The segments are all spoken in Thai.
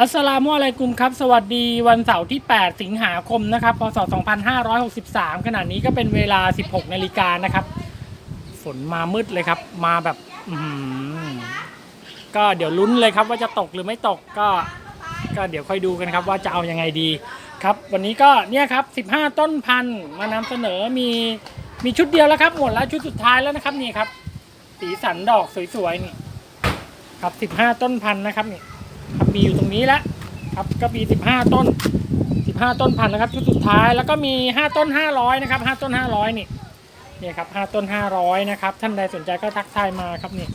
อัสสลามุอะลัยกุมครับ สวัสดีวันเสาร์ที่ 8 สิงหาคมนะครับ พศ 2563 ขณะนี้ก็เป็นเวลา 16 นาฬิกานะครับ ฝนมามืดเลยครับ มาแบบก็เดี๋ยวลุ้นเลยครับว่าจะตกหรือไม่ตกก็ ก็เดี๋ยวค่อยดูกันครับว่าจะเอายังไงดีครับ วันนี้ก็เนี่ยครับ 15 ต้นพันธุ์มานำเสนอมีมีชุดเดียวแล้วครับ หมดแล้วชุดสุดท้ายแล้วนะครับนี่ครับ สีสันดอกสวยๆนี่ครับ 15 ต้นพันธุ์นะครับนี่ ครับมีอยู่ตรงนี้แล้วครับก็มี 15 ต้น 15 ต้นพันนะครับชุดสุดท้ายแล้วก็มี 5 ต้น 500 นะครับ 5 ต้น 500 นี่เนี่ยครับ 5 ต้น 500 นะครับ ท่านใดสนใจก็ทักทายมาครับนี่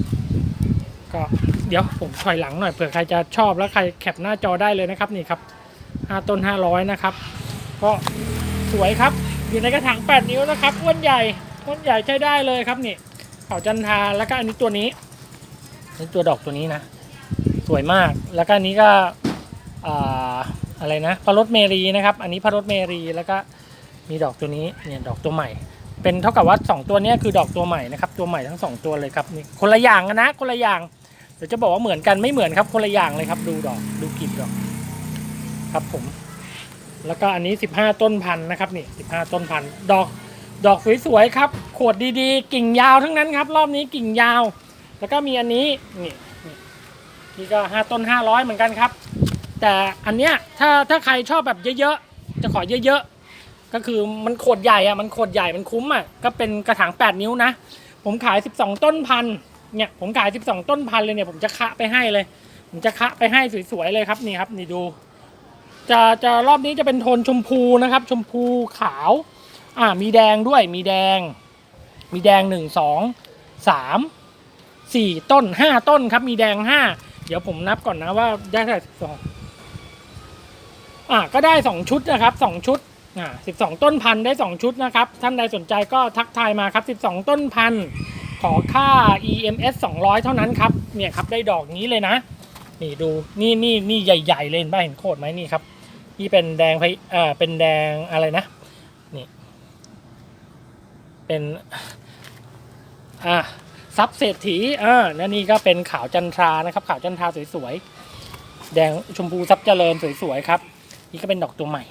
ก็เดี๋ยวผมถอยหลังหน่อยเผื่อใครจะชอบแล้วใครแคปหน้าจอได้เลยนะครับนี่ครับ 5 ต้น 500 นะครับ ก็สวยครับอยู่ในกระถาง 8 นิ้วนะครับอ้วนใหญ่อ้วนใหญ่ใช้ได้เลยครับนี่เขาจันทาแล้วก็อันนี้ตัวนี้นี่ตัวดอกตัวนี้นะ สวยมาก แล้วก็อันนี้ก็อ่าอะไรนะพระรถเมรีนะครับ อันนี้พระรถเมรีแล้วก็มีดอกตัวนี้เนี่ยดอกตัวใหม่ เป็นเท่ากับว่าสองตัวนี้คือดอกตัวใหม่นะครับตัวใหม่ทั้งสองตัวเลยครับนี่คนละอย่างนะคนละอย่างเดี๋ยวจะบอกว่าเหมือนกันไม่เหมือนครับคนละอย่างเลยครับ ดูดอกดูกลีบดอกครับผม แล้วก็อันนี้สิบห้าต้นพันธุ์นะครับนี่สิบห้าต้นพันธุ์ดอกดอกสวยๆครับขวดดีๆ กิ่งยาวทั้งนั้นครับ รอบนี้กิ่งยาว แล้วก็มีอันนี้นี่ นี่ก็ห้าต้นห้าร้อยเหมือนกันครับ แต่อันเนี้ยถ้าถ้าใครชอบแบบเยอะๆ จะขอเยอะๆ ก็คือมันโขดใหญ่อะมันโขดใหญ่มันคุ้มอะก็เป็นกระถาง8นิ้วนะ ผมขาย12ต้นพันเนี่ยผมขาย12ต้นพันเลยเนี่ยผมจะคะไปให้เลย ผมจะคะไปให้สวยๆเลยครับนี่ครับนี่ดู จะจะรอบนี้จะเป็นโทนชมพูนะครับ ชมพูขาว อ่ามีแดงด้วยมีแดง มีแดงหนึ่งสองสามสี่ต้นห้าต้นครับมีแดงห้า เดี๋ยวผมนับก่อนนะว่าได้เท่าไหร่สองอะก็ได้สองชุดนะครับสองชุดอ่าสิบสองต้นพันธุ์ได้สองชุดนะครับ ท่านใดสนใจก็ทักทายมาครับสิบสองต้นพันธุ์ขอค่า EMS 200 เท่านั้นครับ เนี่ยครับได้ดอกนี้เลยนะ นี่ดู นี่นี่นี่ใหญ่ ๆ เลยเห็นป่ะเห็นโคตรไหมนี่ครับ นี่เป็นแดงไพเอ่อเป็นแดงอะไรนะ นี่ เป็น อ่า ซับเศรษฐีเออนั่นนี่ก็เป็นขาวจันทรานะครับขาวจันทราสวยๆแดงชมพูซับเจริญสวยๆครับ นี่ก็เป็นดอกตัวใหม่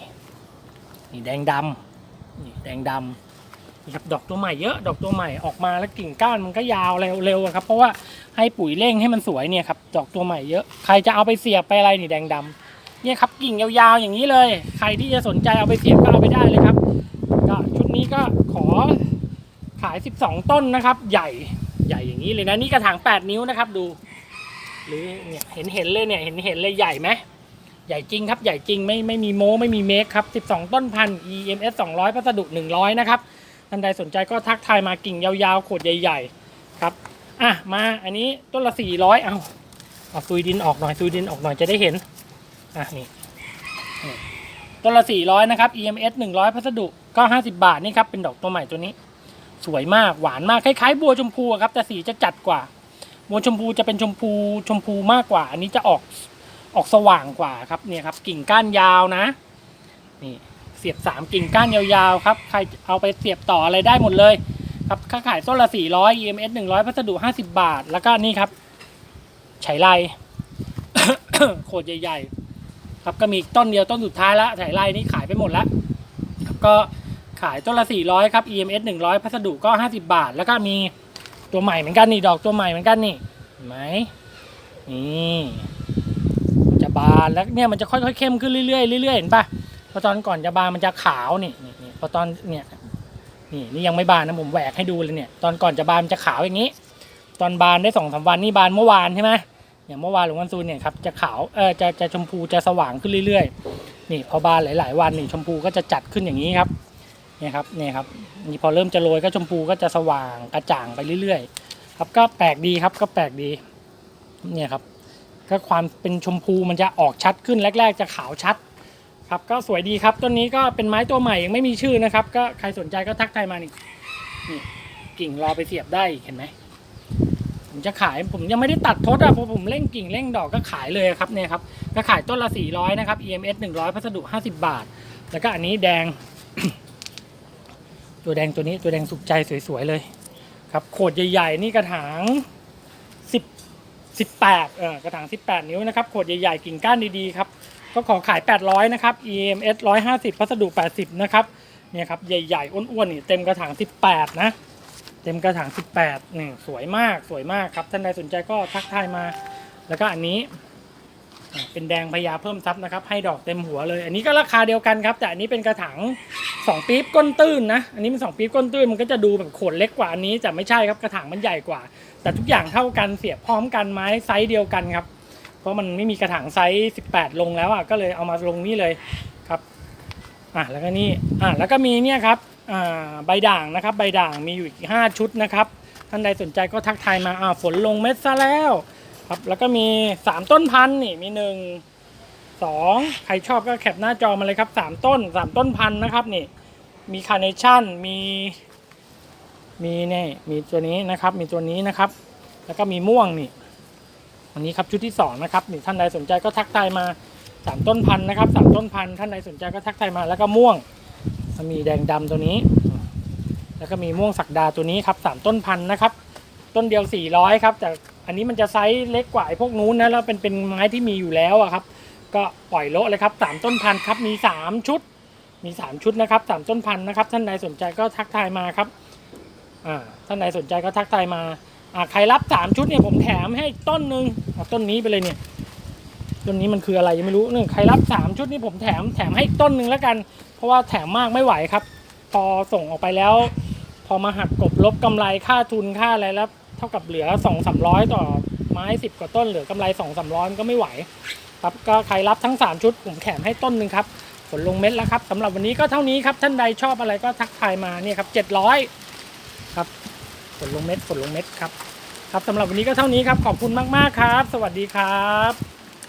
นี่แดงดำนี่แดงดำนี่ครับดอกตัวใหม่เยอะดอกตัวใหม่ออกมาแล้วกิ่งก้านมันก็ยาวเร็วๆครับ เพราะว่าให้ปุ๋ยเร่งให้มันสวยเนี่ยครับดอกตัวใหม่เยอะใครจะเอาไปเสียบไปอะไรนี่แดงดำเนี่ยครับกิ่งยาวๆอย่างนี้เลย ใครที่จะสนใจเอาไปเสียบก็เอาไปได้เลยครับก็ชุดนี้ก็ขอขาย 12 ต้นนะครับ ใหญ่ ใหญ่อย่างนี้เลยนะนี่กระถาง 8 นิ้วนะครับดู หรือเนี่ยเห็นเห็นเลยเนี่ยเห็นเห็นเลยใหญ่ไหมใหญ่จริงครับใหญ่จริงไม่ไม่มีโม้ไม่มีเมคครับ 12 ต้นพัน EMS 200 พัสดุ 100 นะครับท่านใดสนใจก็ทักทายมากิ่งยาวๆโขดใหญ่ๆครับอะมาอันนี้ต้นละ 400 เอาเอาซุยดินออกหน่อยซุยดินออกหน่อยจะได้เห็นอะนี่นี่ต้นละ 400 นะครับ EMS 100 พัสดุก็50 บาทนี่ครับเป็นดอกตัวใหม่ตัวนี้ สวยมากหวานมากคล้ายๆ บัวชมพูครับแต่สีจะจัดกว่า บัวชมพูจะเป็นชมพูชมพูมากกว่า อันนี้จะออกออกสว่างกว่าครับเนี่ยครับ กิ่งก้านยาวนะนี่เสียบสามกิ่งก้านยาวๆครับใครเอาไปเสียบต่ออะไรได้หมดเลย ครับค่าขายต้นละ400 EMS 100พัสดุ50บาท แล้วก็นี่ครับไฉไลโคตรใหญ่ๆครับก็มีต้นเดียวต้นสุดท้ายแล้วไฉไลนี่ขายไปหมดแล้วครับก็ ขายต้นละ 400 ครับ EMS 100 พัสดุก็ 50 บาท แล้วก็มีตัวใหม่เหมือนกันนี่ ดอกตัวใหม่เหมือนกันนี่เห็นไหมนี่มันจะบานแล้วเนี่ยมันจะค่อยๆเข้มขึ้นเรื่อยๆเรื่อยๆเห็นปะพอตอนก่อนจะบานมันจะขาวนี่นี่พอตอนเนี่ยนี่นี่ยังไม่บานนะผมแหวกให้ดูเลยเนี่ย ตอนก่อนจะบานมันจะขาวอย่างนี้ ตอนบานได้สองสามวันนี่บานเมื่อวานใช่ไหมอย่างเมื่อวานหลวงวันซูนเนี่ยครับจะขาวเออจะจะชมพูจะสว่างขึ้นเรื่อยๆ นี่พอบานหลาย ๆ วันนี่ชมพูก็จะจัดขึ้นอย่างนี้ครับ เนี่ยครับเนี่ยครับนี่พอเริ่มจะโรยก็ชมพูก็จะสว่างกระจ่างไปเรื่อยๆ ครับก็แปลกดีครับก็แปลกดีเนี่ยครับก็ความเป็นชมพูมันจะออกชัดขึ้นแรก ๆ จะขาวชัดครับก็สวยดีครับต้นนี้ก็เป็นไม้ตัวใหม่ยังไม่มีชื่อนะครับ ก็ใครสนใจก็ทักทายมานี่นี่กิ่งรอไปเสียบได้เห็นไหมผมจะขายผมยังไม่ได้ตัดทดอะเพราะผมเร่งกิ่งเร่งดอกก็ขายเลยครับเนี่ยครับก็ขายต้นละ400นะครับ EMS 100พัสดุ 50 บาท แล้วก็อันนี้แดง ตัวแดงตัวนี้ตัวแดงสุกใจสวยๆเลยครับโขดใหญ่ๆนี่กระถางสิบ18เออกระถาง 18 นิ้วนะครับโขดใหญ่ๆกิ่งก้านดีๆครับก็ขอขาย 800 นะครับ EMS 150 พัสดุ 80 นะครับเนี่ยครับใหญ่ๆอ้วนๆนี่เต็มกระถาง 18 นะ เต็มกระถาง 18นี่สวยมากสวยมากครับท่านใดสนใจก็ทักทายมา แล้วก็อันนี้เป็นแดงพญาเพิ่มทรัพย์นะครับ ให้ดอกเต็มหัวเลย อันนี้ก็ราคาเดียวกันครับ แต่อันนี้เป็นกระถาง 2ปี๊บก้นตื้นนะ อันนี้มัน2ปี๊บก้นตื้นมันก็จะดูแบบโขนเล็กกว่าอันนี้แต่ไม่ใช่ครับกระถางมันใหญ่กว่า แต่ทุกอย่างเท่ากันเสียบพร้อมกันไม้ไซส์เดียวกันครับ เพราะมันไม่มีกระถางไซส์ 18 ลงแล้วอะก็เลยเอามาลงนี่เลยครับอะแล้วก็นี่อะแล้วก็มีเนี่ยครับอ่าใบด่างนะครับ ใบด่างมีอยู่อีก5ชุดนะครับท่านใดสนใจก็ทักทายมาอ่าฝนลงเม็ดซะแล้วครับแล้วก็มี 3 ต้นพันธุ์นี่มี1 2 ใครชอบก็แคปหน้าจอมาเลยครับ 3 ต้น 3 ต้นพันธุ์นะครับนี่ มีคาร์เนชั่น มี มีเนี่ยมีตัวนี้นะครับ มีตัวนี้นะครับ แล้วก็มีม่วงนี่อันนี้ครับชุดที่สองนะครับนี่ท่านใดสนใจก็ทักทายมาสามต้นพันธุ์นะครับสามต้นพันธุ์ท่านใดสนใจก็ทักทายมา แล้วก็ม่วงมีแดงดำตัวนี้ แล้วก็มีม่วงสักดาตัวนี้ครับสามต้นพันธุ์นะครับ ต้นเดียว 400 ครับแต่อันนี้มันจะไซส์เล็กกว่าไอ้พวกนู้นนะแล้วเป็นเป็นไม้ที่มีอยู่แล้วอะครับ ก็ปล่อยโละเลยครับสามต้นพันธุ์ครับมี3ชุด มี3ชุดนะครับสามต้นพันธุ์นะครับ ท่านใดสนใจก็ทักทายมาครับอ่าท่านใดสนใจก็ทักทายมาอ่าใครรับ3ชุดเนี่ยผมแถมให้ต้นหนึ่งเอาต้นนี้ไปเลยเนี่ยต้นนี้มันคืออะไรยังไม่รู้เนี่ยใครรับ3ชุดนี่ผมแถมแถมให้ต้นหนึ่งแล้วกัน เพราะว่าแถมมากไม่ไหวครับ พอส่งออกไปแล้ว พอมาหักกบลบกำไรค่าทุนค่าอะไรแล้ว เท่ากับเหลือสองสามร้อยต่อไม้สิบกว่าต้นเหลือกำไรสองสามร้อยก็ไม่ไหว ครับก็ใครรับทั้ง 3 ชุดผมแถมให้ต้นหนึ่งครับผลลงเม็ดแล้วครับสำหรับวันนี้ก็เท่านี้ครับท่านใดชอบอะไรก็ทักทายมาเนี่ยครับ700ครับผลลงเม็ดผลลงเม็ดครับครับสำหรับวันนี้ก็เท่านี้ครับขอบคุณมากๆครับ สวัสดีครับ